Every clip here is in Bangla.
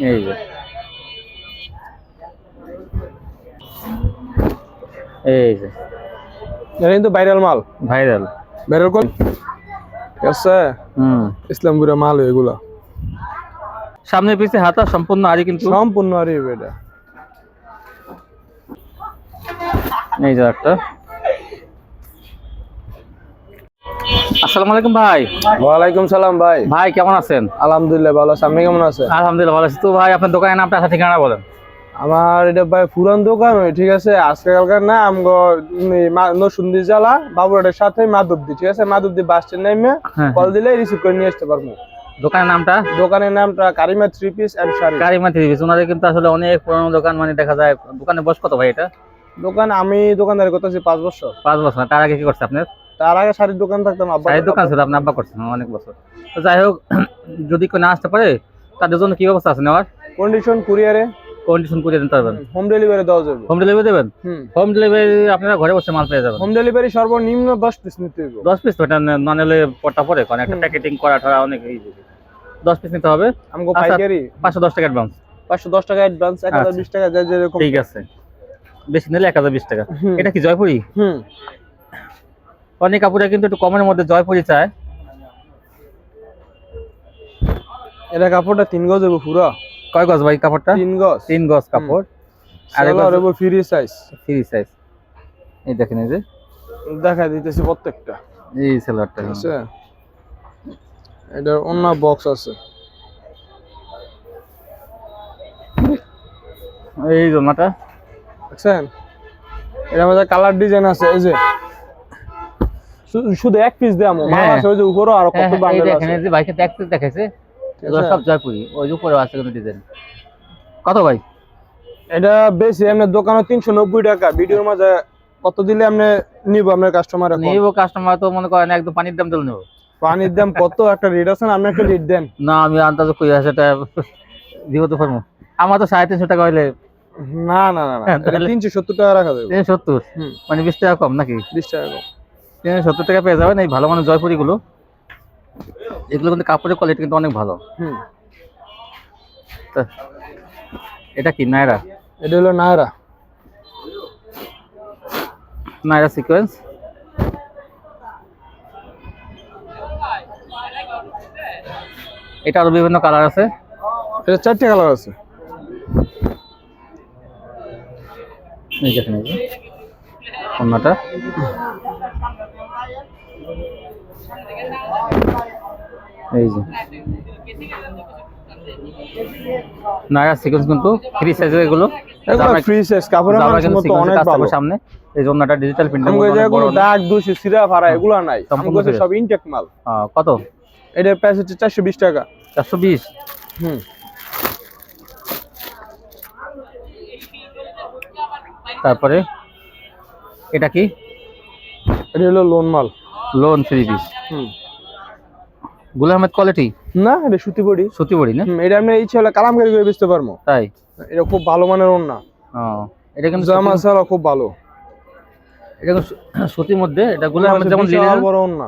এই যে। এই যে। এটা কিন্তু ভাইরাল মাল। ভাইরাল। ভাইরাল কোন? আছে। হুম। ইসলামপুরের মাল এগুলো। সামনে পিছে হাতা সম্পূর্ণ আরই কিন্তু। সম্পূর্ণ আর এটা। এই যে একটা। আসসালামু আলাইকুম ভাই। ওয়ালাইকুম সালাম ভাই। ভাই কেমন আছেন? আলহামদুলিল্লাহ ভালো আছি। আপনি কেমন আছেন? আলহামদুলিল্লাহ ভালো আছি। তো ভাই আপনার দোকানের নামটা ঠিকানা বলেন। আমার এটা ভাই পুরান দোকান ঠিক আছে আজকালকার না আমগো নসুন্দি জেলা বাবুরাটের সাথে মাধবদি ঠিক আছে? মাধবদি বাস স্ট্যান্ড নেমে হ্যাঁ কল দিলে রিসিভ করে নিয়ে আসতে পারব। দোকানের নামটা? দোকানের নামটা Karima three piece and sari. Karima three piece. ওনাদের কিন্তু আসলে অনেক পুরানো দোকান মানে দেখা যায় দোকানে বয়স কত ভাই এটা? দোকান আমি দোকানদারি করতেছি পাঁচ বছর। পাঁচ বছর। তার আগে কি করছে আপনার? তার আগে শাড়ির দোকান থাকতাম আব্বা চায়ের দোকান ছিল আপনার আব্বা করছেন অনেক বছর। তো যাই হোক যদি কেউ না আসতে পারে তাদের জন্য কি ব্যবস্থা আছে নেওয়ার? কন্ডিশন কুরিয়ারে কন্ডিশন করে দিতে পারবেন। হোম ডেলিভারি দেওয়া যাবে। হোম ডেলিভারি দেবেন? হোম। ডেলিভারি আপনারা ঘরে বসে মাল পেয়ে যাবেন। হোম ডেলিভারি সর্বনিম্ন দশ পিস নিতে হবে দশ পিস তো এটা না নিলে পট্টা পরে কারণ একটা প্যাকেটিং করা ঠরা অনেক এই দশ পিস নিতে হবে। আমগো আচ্ছা। পাইকারি। পাঁচশো দশ টাকা অ্যাডভান্স পাঁচশো দশ টাকা অ্যাডভান্স এক হাজার আচ্ছা। বিশ টাকা যা যেরকম। ঠিক আছে। বেশি নিলে এক হাজার বিশ টাকা। এটা কি জয়পুরি? হুম। অনেক কাপড়ে কিন্তু একটু কমের মধ্যে জয়পুরি চায় এটা কাপড়টা তিন গজ হবে পুরো। কয় গজ ভাই কাপড়টা? তিন গজ। তিন গজ কাপড়। আর এবার- হবে ফ্রি সাইজ ফ্রি সাইজ এই দেখেন এই যে। দেখা দিতেছি প্রত্যেকটা। এই সেলারটা আছে? এটার অন্য বক্স আছে। এই জন্যটা দেখছেন? এটার মধ্যে কালার ডিজাইন আছে এই যে। শুধু এক পিস দেয় মাল হ্যাঁ। ওই যে উপরও আরও কত বান্ডেল আছে। এই যে বাইকে ট্যাক্স দেখাইছে। ঠিক এগুলো সব জয়পুরি ওই যে উপরে আছে কোনো ডিজাইন কত ভাই? এটা বেশি এমনি দোকানে তিনশো নব্বই টাকা। ভিডিওর মাঝে কত দিলে আপনি নিব আপনার কাস্টমার নিব কাস্টমার তো মনে করেন একদম পানির দাম দিলে নেব। পানির দাম কত? একটা রেট আছে না? আপনি একটা রেট দেন। না আমি আন্দাজ কই সেটা দিব তো পারব। আমার তো সাড়ে তিনশো টাকা হইলে না না না না হ্যাঁ, তাহলে- তিনশো সত্তর টাকা রাখা যাবে। তিনশো সত্তর? হুম। মানে বিশ টাকা কম নাকি? বিশ টাকা কম। তিনশো সত্তর টাকা পেয়ে যাবেন। এই ভালো মানে জয়পুরি গুলো এগুলো কিন্তু কাপড়ের কোয়ালিটি কিন্তু অনেক ভালো। হুম। এটা কি নায়রা? এটা হলো নায়রা। নায়রা সিকোয়েন্স এটা আরও বিভিন্ন কালার আছে। এটা চারটে কালার আছে। এই দেখেন এই অন্যটা। এই যে। নায়রা সিকোয়েন্স কিন্তু ফ্রি সাইজের এগুলো। ফ্রি সাইজ মতো অনেক ভালো। সামনে। এই যে অন্যটা ডিজিটাল প্রিন্টের আমাকে মধ্যে যে অনেক কোনো বড়। না। দাগ দুষি সিরা ফাড়া এগুলো নাই। সব ইনটেক মাল। কত? এটার প্রাইস হচ্ছে চারশো বিশ টাকা। চারশো বিশ? হুম। তারপরে? এটা কি? এটা হলো লোন মাল। লোন থ্রি পিস হুম। গুল আহমেদ কোয়ালিটি না এটা সুতি বডি। সুতি বড়ি না? এটা আপনি ইচ্ছে হলে কালামকারি করে বেচতে পারব। তাই? এটা খুব ভালো মানের ওন্না ও এটা কিন্তু জামা সুতি- খুব ভালো। এটা কিন্তু সুতির মধ্যে এটা গুল আহমেদ যেমন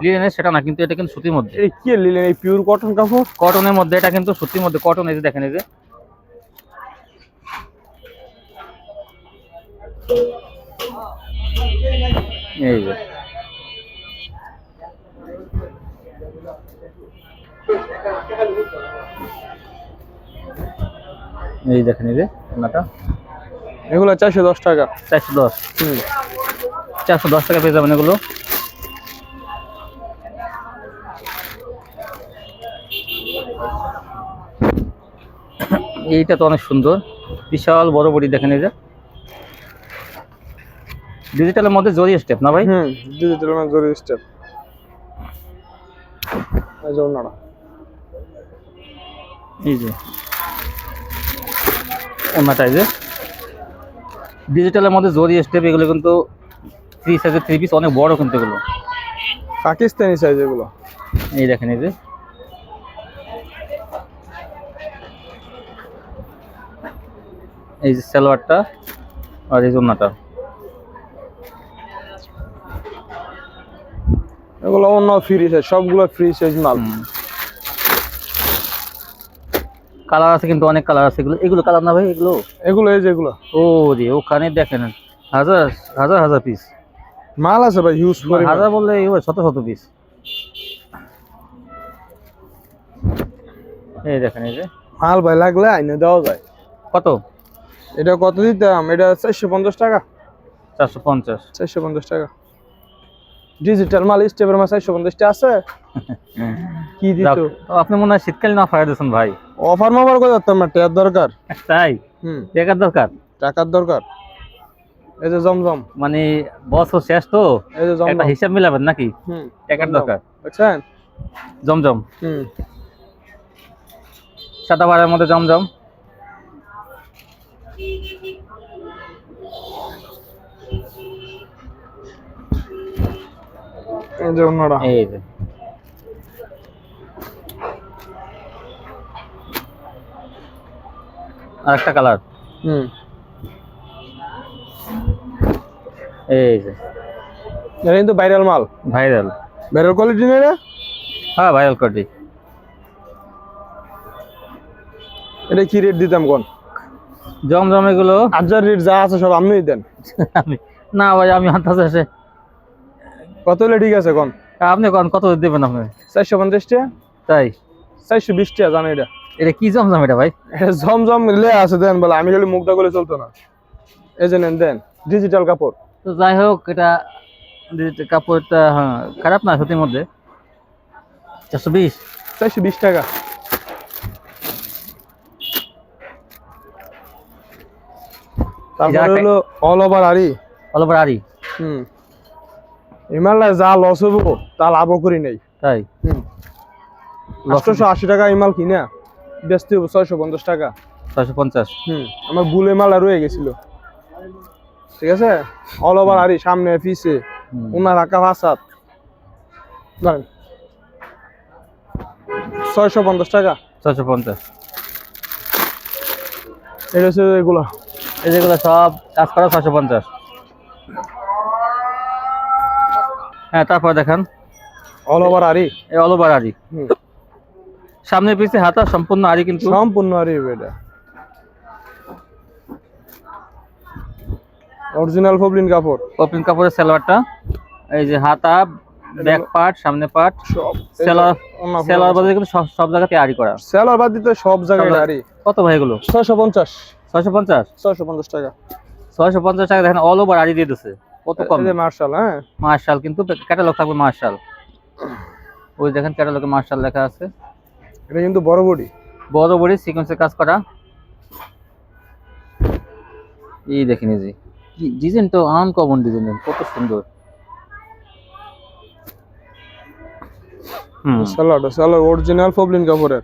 লিলেন সেটা না কিন্তু এটা কিন্তু সুতির মধ্যে। এটা কি নিলেন এই পিওর কটন কাপড়? কটনের মধ্যে এটা কিন্তু সুতির মধ্যে। কটন এই যে দেখেন এই যে। এই যে। এই দেখেন এই যে ওনাটা। এগুলো চারশো দশ টাকা। চারশো দশ। হুম। চারশো দশ টাকা পেয়ে যাবেন এগুলো। এইটা তো অনেক সুন্দর। বিশাল বড় বড়ি দেখেন এই যে। ডিজিটালের মধ্যে জরি স্টেপ না ভাই? হুম ডিজিটাল না জরি স্টেপ ওন্নাটা এই যে। ওনাটা যে। ডিজিটালের মধ্যে জরি স্টেপ এগুলো কিন্তু থ্রি সাইজের থ্রি পিস অনেক বড় কিন্তু এগুলো। পাকিস্তানি সাইজ এগুলো। এই দেখেন এই যে। এই যে সালোয়ারটা আর এই জন্যটা এগুলো অন্য ফ্রি সাইজ সবগুলো ফ্রি সাইজ মাল। কালার আছে কিন্তু অনেক কালার আছে। এগুলো এগুলো কালার না ভাই এগুলো? এগুলো এই যেগুলো ও রে ওখানে দেখেন হাজার হাজার হাজার পিস মাল আছে ভাই হিউজ হাজার বললে শত শত পিস এই দেখেন এই যে। মাল ভাই লাগলে আইনে দেওয়া যায়। কত? এটা কত দিতাম এটা চারশো পঞ্চাশ টাকা। চারশো পঞ্চাশ। চারশো পঞ্চাশ টাকা। ডিজিটাল মাল স্টেপের মাল চারশো পঞ্চাশটা আছে। কি দিত? তো আপনি মনে হয় শীতকালীন অফার দিয়েছেন ভাই। অফার মাফার করে দিতাম না টেয়ার দরকার। তাই? হুম। টাকার দরকার? টাকার দরকার। এই যে জমজম। মানে বছর শেষ তো? এই যে একটা হিসাব মিলাবেন নাকি? হুম টাকার দরকার। বুঝছেন? জমজম। হুম। সাদা বারের মধ্যে জমজম। এই যে অন্যরা। এই যে। আর কালার। হুম। এই যে। এটা কিন্তু ভাইরাল মাল। ভাইরাল। ভাইরাল কোয়ালিটি রে হ্যাঁ ভাইরাল কোয়ালিটি এটা কি রেট দিতাম কোন? জমজম এগুলো হাজার রেট যা আছে সব আপনিই দেন। আমি না ভাই আমি আন্দাজ আছে কত হলে ঠিক আছে কোন? আপনি কোন কত দেবেন আপনি? চারশো পঞ্চাশ টাকা তাই? চারশো বিশ টাকা জানো এটা। এটা কি জমজম এটা ভাই? এটা জমজম লে আছে দেন বলে। আমি খালি মুখটা করলে চলতো না। এই যে নেন দেন। ডিজিটাল কাপড়। তো যাই হোক এটা ডিজিটাল কাপড়টা হ্যাঁ খারাপ না সত্যির মধ্যে। চারশো বিশ? চারশো বিশ টাকা। তারপরে হলো all over aari all over aari হুম। ইমালটায় যা লস হব তা লাভও করি নাই। তাই? আটশোশো আশি টাকা ইমাল কিনা বেচতে হব ছয়শো পঞ্চাশ টাকা। ছয়শো পঞ্চাশ? হুম আমার বুলে মালা রয়ে গেছিল। ঠিক আছে? অল ওভার আরি সামনে পিছে। উনার আঁকা ভাসাত ধরেন। ছয়শো পঞ্চাশ টাকা। ছয়শো পঞ্চাশ। এটা হচ্ছে এগুলো। এই যেগুলো সব কাজ করা ছয়শো পঞ্চাশ। হ্যাঁ তারপর দেখেন। All over aari all over aari সামনে পিছে হাতা সম্পূর্ণ আরি কিন্তু। সম্পূর্ণ আরি এটা অরিজিনাল ফবলিন কাপড়। কাপড়ের সালোয়ারটা। এই যে হাতা ব্যাক পার্ট সামনে পার্ট সব সেলার সেলার বাদে কিন্তু সব সব জায়গাতে আরি করা। সেলার বাদ দিতে সব জায়গায় আরি কত ভাই এগুলো? ছয়শো পঞ্চাশ। ছয়শো পঞ্চাশ? ছয়শো পঞ্চাশ টাকা। ছয়শো পঞ্চাশ টাকা দেখেন অল ওভার আরি দিয়ে দিচ্ছে কত কম? মার্শাল হ্যাঁ। মার্শাল কিন্তু ক্যাটালগ থাকবে মার্শাল ওই দেখেন ক্যাটালগে মার্শাল লেখা আছে। এটা কিন্তু বড় বডি। বড় বড়ি সিকোয়েন্সের কাজ করা। এই দেখেন এই যে। ডিজাইন তো আনকমন ডিজাইন কত সুন্দর। হুম। সালাড সালাড অরিজিনাল ফবলিন কাপড়ের।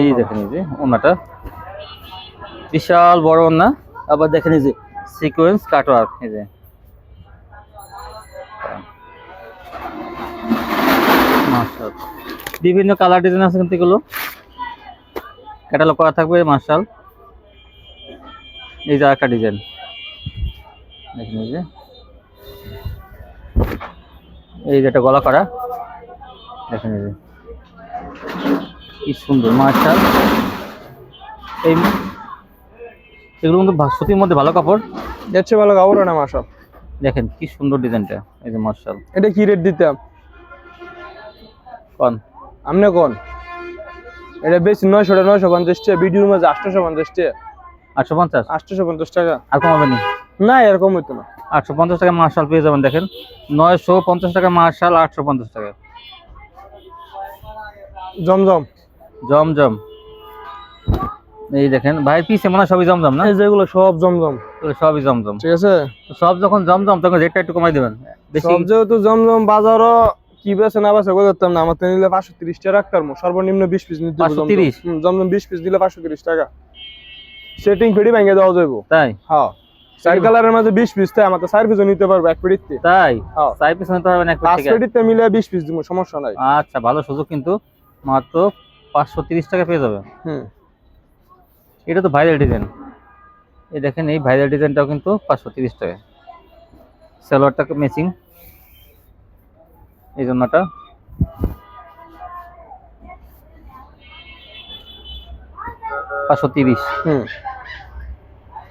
এই। দেখেন এই যে ওনাটা। বিশাল বড় ওনা আবার দেখেন এই যে সিকোয়েন্স কাটওয়ার্ক এই যে। বিভিন্ন কালার ডিজাইন আছে কিন্তু এগুলো। ক্যাটালগ করা থাকবে মার্শাল এই যে একটা ডিজাইন দেখেন এই যে। এই যে একটা গলা করা। দেখেন এই যে। কি সুন্দর মার্শাল এই এগুলো কিন্তু সুতির মধ্যে ভালো কাপড়। চেয়ে ভালো কাপড় না মার্শাল দেখেন কি সুন্দর ডিজাইনটা এই যে মার্শাল এটা কি রেট দিতাম? কন? আমনে কোন? এটা বেশি নয়শো টাকা নয়শো পঞ্চাশ টাকা ভিডিওর মাঝে আটশোশো পঞ্চাশ টাকা আটশো পঞ্চাশ আটশোশো পঞ্চাশ টাকা। আর কমাবে নি? না এরকম হইতো না। আটশো পঞ্চাশ টাকা মার্শাল পেয়ে যাবেন দেখেন। নয়শো পঞ্চাশ টাকা মার্শাল আটশো পঞ্চাশ টাকা জমজম। জমজম। এই দেখেন ভাইয়ের পিসে মনে সবই জমজম না? যেগুলো সব জমজম। সবই জমজম। ঠিক আছে? সব যখন জমজম তখন রেটটা একটু কমাই দেবেন। বেশি যেহেতু জমজম বাজারও কি বেছে না বেছে করতাম না। আমার নিলে পাঁচশো তিরিশ টাকা রাখতাম সর্বনিম্ন বিশ পিস নিতে হবে 530? জমজম। বিশ পিস দিলে পাঁচশো তিরিশ টাকা। সেটিং ফেডি ভেঙে দেওয়া যাইব। তাই? হ্যাঁ। চার কালারের মাঝে বিশ পিস তাই আমার তো চার পিসও নিতে পারব এক পেডিতে তাই? হ্যাঁ। এক পাঁচ থেকে মিলে বিশ পিস দিব সমস্যা নাই। আচ্ছা ভালো সুযোগ কিন্তু। মাত্র পাঁচশো তিরিশ টাকা পেয়ে যাবে হুম। এটা তো ভাইরাল ডিজাইন এ দেখেন এই ভাইরাল ডিজাইনটাও কিন্তু পাঁচশো তিরিশ টাকা সালোয়ারটা মেচিং এই জন্যটা। পাঁচশো তিরিশ।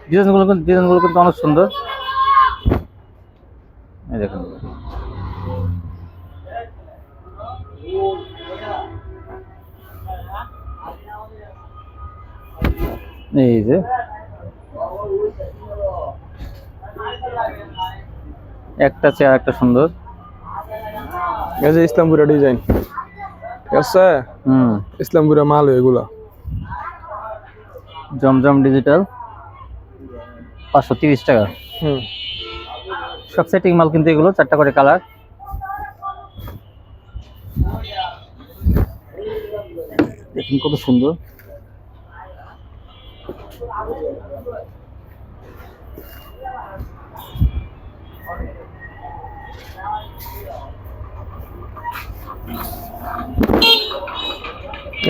ডিজাইনগুলো ডিজাইনগুলো কিন্তু অনেক সুন্দর। এই যে। একটা চেয়ার একটা সুন্দর। এই যে ইসলামপুরা ডিজাইন ঠিক আছে? হুম। ইসলামপুরা মাল এগুলো। জমজম ডিজিটাল পাঁচশো তিরিশ টাকা। হুম। সব সেটিং মাল কিন্তু এগুলো চারটা করে কালার দেখুন কত সুন্দর।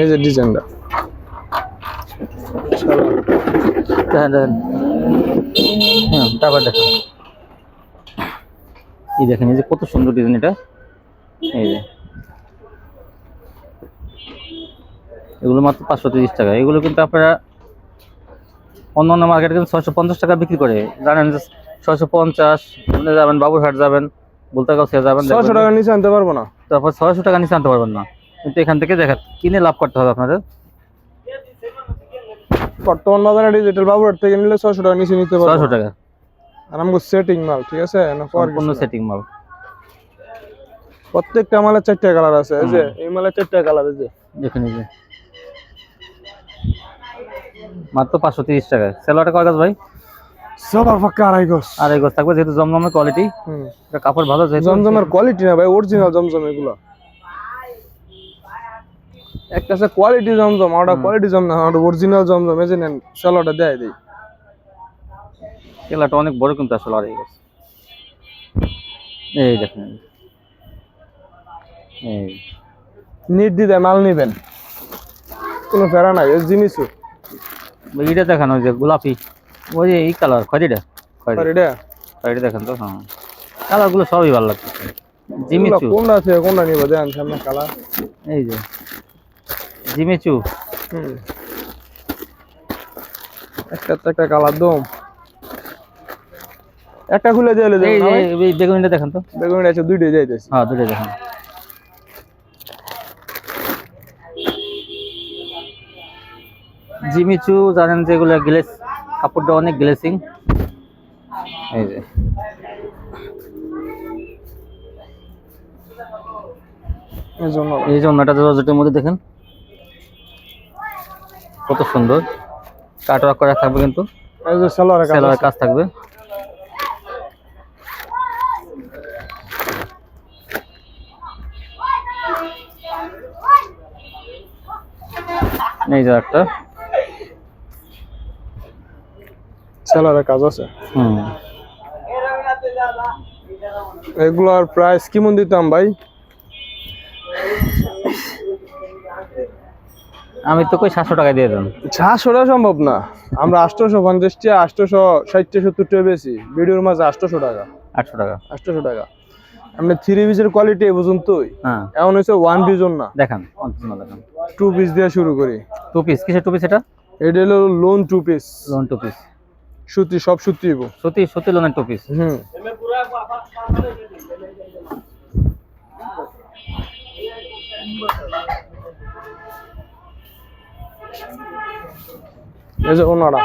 এই যে ডিজাইনটা। দেখেন দেখেন। হ্যাঁ তারপর দেখেন। এই দেখেন, এই যে কত সুন্দর ডিজাইন এটা। এই যে। এগুলো মাত্র পাঁচশো তিরিশ টাকা। এগুলো কিন্তু আপনারা অন্য অন্য মার্কেটে কিন্তু ছয়শো পঞ্চাশ টাকা বিক্রি করে। জানেন যে ছয়শো পঞ্চাশ আপনি যাবেন, বাবুরহাট যাবেন। বলতাগাছিয়া যাবেন ছশো দেখবেন টাকা নিচে আনতে পারব না। তারপর ছয়শো টাকা নিচে আনতে পারবেন না। কিন্তু এখান থেকে দেখা কিনে লাভ করতে হবে আপনাদের। বর্তমান বাজারে ডিজিটাল বাবুর থেকে নিলে ছশো টাকা নিচে নিতে পারব। ছয়শো টাকা। আর আমাকে সেটিং মাল ঠিক আছে? না পর সম্পূর্ণ কিছু না। সেটিং মাল। প্রত্যেকটা মালের চারটা কালার আছে এই যে এই মালের চারটা কালার আছে দেখুন এই যে। মাত্র পাঁচশো তিরিশ টাকা সেলোয়ারটা কয় গাছ ভাই? সবার ফাঁকা আড়াই গজ। আর এই থাকবে যেহেতু জমজমের কোয়ালিটি এটা কাপড় ভালো যেহেতু জমজমের কোয়ালিটি না ভাই অরিজিনাল জমজম এগুলো। একটা আছে কোয়ালিটি জমজম কোয়ালিটি জমজম আর অরিজিনাল জমজম এই যে নেন সেলোটা দেয় দেই। অনেক বড় কিন্তু আসলে আর এই এই দেখুন। এই। নির্দ্বিধায় মাল নিবেন। কোনো ফেরা নাই জিনিসও। দেখানো যে গোলাপি। ওই যে এই কালার খয়েরিটা আর খয়েরি। দেখেন তো হ্যাঁ। কালারগুলো সবই ভালো লাগছে। জিমিচু। কোনটা আছে কোনটা নিব? দেন সামনে কালার এই যে জিমিচু। হুম। একটা একটা কালার দম। একটা খুলে দিয়ে এই যে এই বেগুনিটা দেখেন তো। বেগুন আছে দুইটাই যাইতেছি। হ্যাঁ দুটোই দেখেন। জিমিচু জানেন যে এগুলো গ্লেস কাপড়টা অনেক গ্লেসিং। এই যে। এই যে অন্যটা রোজেটের মধ্যে দেখেন। কত সুন্দর। কাট ওয়ার্ক করা থাকবে কিন্তু। সালোয়ার কাজ থাকবে। এই যে একটা। সালোয়ারের কাজ আছে। এগুলোর প্রাইস কেমন দিতাম ভাই? আমি তো কই সাতশো টাকা দিয়ে দেন। সাতশোটা সম্ভব না। আমরা আটশোশো পঞ্চাশটা আটশোশো ষাটটা সত্তরটা বেশি। ভিডিওর মাঝে আটশোশো টাকা। আটশো টাকা। আটশোশো টাকা। আপনি থ্রি পিসের কোয়ালিটি এ পর্যন্তই এমন হচ্ছে ওয়ান পিসন না দেখান দেখান। টু পিস দিয়ে শুরু করি। টু পিস কিসের টু পিস এটা? এটা হলো lawn two piece lawn two piece সুতি সব সুতি সত্যি সত্যি লোনের টু পিস হুম। এই যে ওনারা।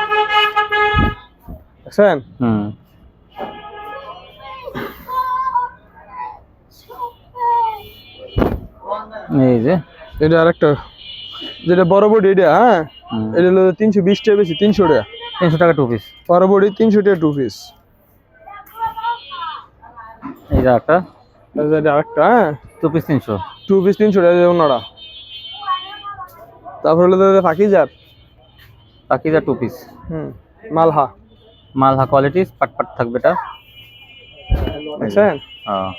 দেখছেন? হুম। এই যে। এটা আরেকটা যেটা বড় বডি এটা হ্যাঁ? এটা হলো তিনশো বিশ টাকা বেশি তিনশো টাকা। তিনশো টাকা টু পিস বডি তিনশো টাকা টু পিস এই যে একটা আরেকটা হ্যাঁ? টু পিস তিনশো। টু পিস তিনশো টাকা তারপর হলো টু পিস হুম মালহা। মালহা কোয়ালিটি থাকবে এটা। হ্যাঁ।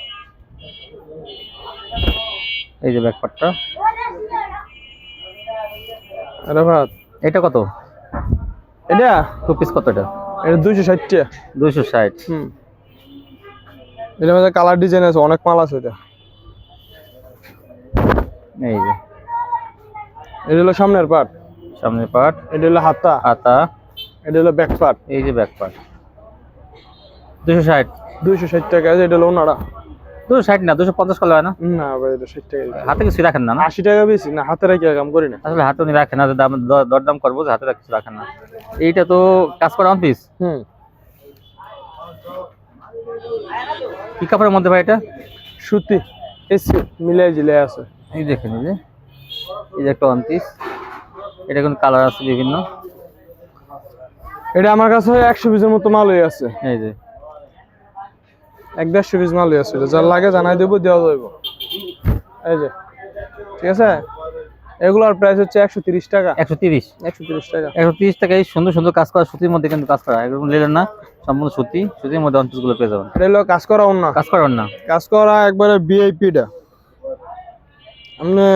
এই যে ব্যাকপাটটা আরে ভাত এটা কত? এটা? টু পিস কত এটা? দুইশো ষাট টাকা দুইশো ষাট। হুম। এটার মধ্যে কালার ডিজাইন আছে অনেক মাল আছে এটা। এই যে। এটা হলো সামনের পার্ট সামনে পার্ট এটা হলো হাতা। হাতা। এটা হলো ব্যাক পার্ট এই যে ব্যাক পার্ট দুশো ষাট। দুইশো ষাট টাকা আছে, এটা হলো ওনারা। দুশো ষাট না দুশো পঞ্চাশ করলে হয় না? না ভাই ষাট টাকা হাতে কিছু রাখেন না আশি টাকা বেশি? না হাতে রেখে কাম করি না। আসলে হাতে উনি রাখেন না যে দাম দরদাম করব যে হাতে কিছু রাখেন না। এইটা তো কাজ করা অন পিস হুম। কি কাপড়ের মধ্যে ভাই এটা? সুতি। এসি মিলাই আছে। এই দেখেন এই যে। এই যে একটা ওয়ান পিস এটা কালার আছে বিভিন্ন? এটা আমার কাছে একশো পিসের মতো মাল হয়ে আছে। এই যে। এক দেড়শো পিস মাল আছে যার লাগে জানাই দেবো দেওয়া যাইব। এই যে ঠিক আছে? এগুলোর প্রাইস হচ্ছে একশো তিরিশ টাকা। একশো তিরিশ। একশো তিরিশ টাকা। একশো তিরিশ টাকায় সুন্দর সুন্দর কাজ করা সুতির মধ্যে কিন্তু কাজ করা। একদম নিলেন না সম্পূর্ণ সুতি। সুতির মধ্যে অনগুলো পেয়ে যাবেন। এটা হলো কাজ করা অন্য কাজ করার না কাজ করা একবারে ভিআইপিটা আপনি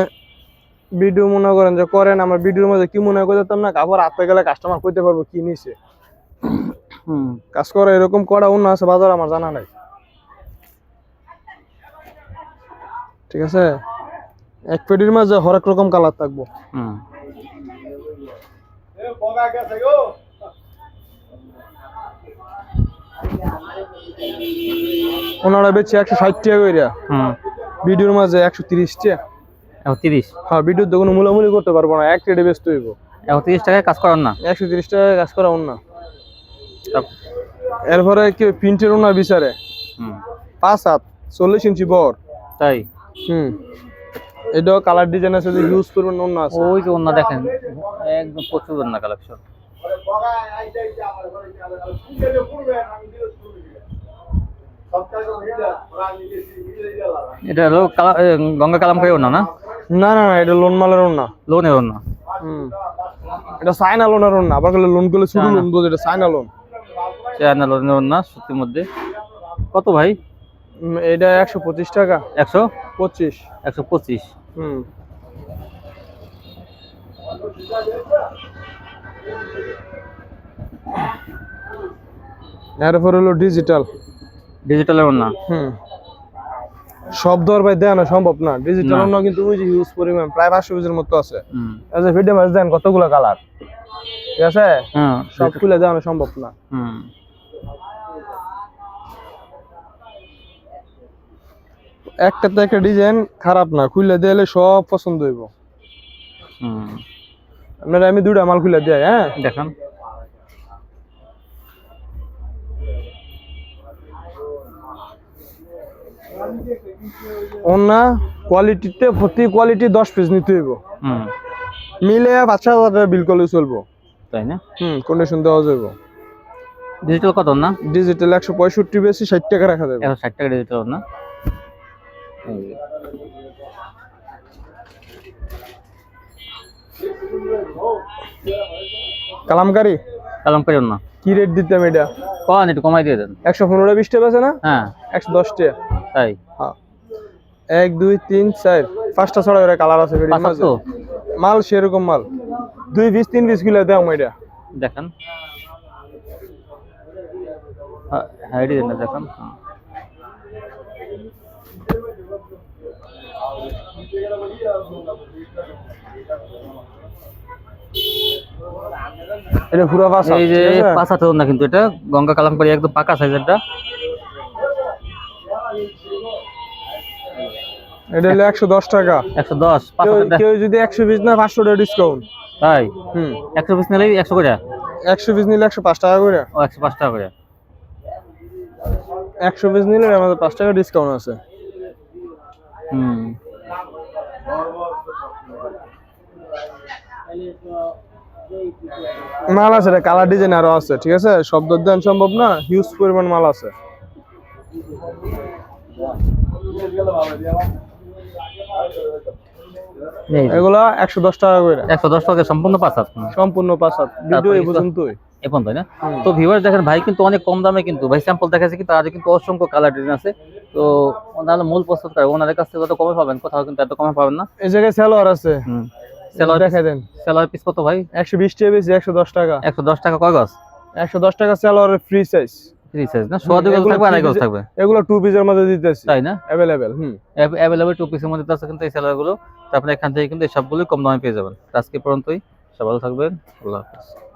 ভিডিও মনে করেন যে করেন আমার ভিডিওর মধ্যে কি মনে করতাম না? কাপড় হাতে গেলে কাস্টমার কইতে পারব কি নিছে। হুম। কাজ করা এরকম করা অন্য আছে বাজার আমার জানা নাই। ঠিক আছে? এক পেটির মাঝে হরেক রকম কালার থাকব। হুম। ওনারা বেচছে একশো ষাট টাকা কইরা। হুম। ভিডিওর মাঝে একশো তিরিশ টাকা। তিরিশ? হ্যাঁ ভিডিওর তো কোনো মূলামূলি করতে পারব না। এক রেটে বেচতে হইব। এখন তিরিশ টাকায় কাজ করার না? একশো তিরিশ টাকায় কাজ করা না। এরপরে কি প্রিন্টের ওনার বিচারে? হুম। পাঁচ হাত চল্লিশ ইঞ্চি বর। তাই? হুম। এটাও কালার ডিজাইন আছে যে ইউজ করবেন অন্য আছে। ওই যে অন্য দেখেন একদম প্রচুর অন্য কালেকশন এটা হলো কালা- গঙ্গা কালাম করে না? না না না না এটা লোন মালের ওনা লোনের অন্য হুম। এটা সাইনা লোনের ওনা আবার গেলে লোন করলে শুধু লোন বোঝে এটা সাইনা লোন চেয়ারনা লোনের অন্য সুতির মধ্যে। কত ভাই? এটা একশো পঁচিশ টাকা। একশো? পঁচিশ। একশো পঁচিশ। হুম। এরপর হলো ডিজিটাল ডিজিটালের অন্য? হুম। সব দর ভাই দেওয়া সম্ভব না। ডিজিটাল না। অন্য কিন্তু ওই যে ইউজ পরিমাণ প্রায় পাঁচশো পিসের মতো আছে। আচ্ছা ভিডিও মাছ দেন কতগুলো কালার ঠিক আছে? হ্যাঁ। সব খুলে দেওয়া সম্ভব না। হুম। একটা তো একটা ডিজাইন খারাপ না খুলে দিলে সব পছন্দ হইব। হুম। আপনারা আমি দুটা মাল খুলে দিই হ্যাঁ? দেখেন। অন্য কোয়ালিটিতে প্রতি কোয়ালিটি দশ পিস নিতে হইব। হুম। মিলে পাঁচ হাজার টাকা বিল করলে চলবো। তাই না? হুম কন্ডিশন দেওয়া যাইব। ডিজিটাল কত না? ডিজিটাল একশো পঁয়ষট্টি বেশি ষাট টাকা রাখা যাবে একশো ষাট টাকা ডিজিটাল না? কালামকারি? কালাম করিও না কি রেট দিতাম এটা? কন একটু কমাই দিয়ে দেন। একশো পনেরো বিশ টাকা আছে না? হ্যাঁ। একশো দশ টাকা তাই। হ্যাঁ। এক দুই তিন চার। পাঁচটা ছড়া করে কালার আছে মাল সেরকম মাল। দুই পিস তিন পিস কিলো দাম এটা দেখেন। হ্যাঁ হ্যাঁ দেখেন। এটা পুরো পাঁচ এই যে? না কিন্তু এটা গঙ্গা একদম পাকা সাইজেরটা এটা হলো একশো দশ টাকা। একশো দশ কেউ- যদি একশো পিস না পাঁচশো টাকা ডিসকাউন্ট তাই? হুম। একশো পিস নিলেই একশো করে? একশো পিস নিলে একশো পাঁচ টাকা করে। ও একশো পাঁচ টাকা করে। একশো পিস নিলে আমাদের পাঁচ টাকা ডিসকাউন্ট আছে। হুম। মাল আছে কালার ডিজাইন আরও আছে ঠিক আছে? সব দর দেন সম্ভব না হিউজ পরিমাণ মাল আছে। এগুলা একশো দশ টাকা করে। একশো দশ টাকা সম্পূর্ণ পাঁচ হাত সম্পূর্ণ পাঁচ হাত। ভিডিও এই পর্যন্তই। এখন তাই না? তো ভিউয়ার দেখেন ভাই কিন্তু অনেক কম দামে কিন্তু ভাই স্যাম্পল দেখাচ্ছে কিন্তু আজ কিন্তু অসংখ্য কালার ডিজাইন আছে। তো ওনারা মূল প্রস্তুত করে। ওনাদের কাছ থেকে যত কমে পাবেন কোথাও কিন্তু এত কমে পাবেন না। এই জায়গায় সেলোয়ার আছে। হুম। সেলার দেন। পিস কত ভাই? একশো বিশ টাকা বেশি একশো দশ টাকা। একশো দশ টাকা কয় গজ? একশো দশ টাকা ফ্রি সাইজ থ্রি সাইজ না? সোয়া দুই গজ থাকবে আড়াই গজ থাকবে? এগুলো টু পিসের মধ্যে দিতেছি। তাই না? হুম। টু পিসের মধ্যে আছে কিন্তু এই তো আপনি এখান থেকে কিন্তু এই সবগুলোই কম দামে পেয়ে যাবেন। আজকে পর্যন্তই। ভালো থাকবেন। আল্লাহ হাফেজ।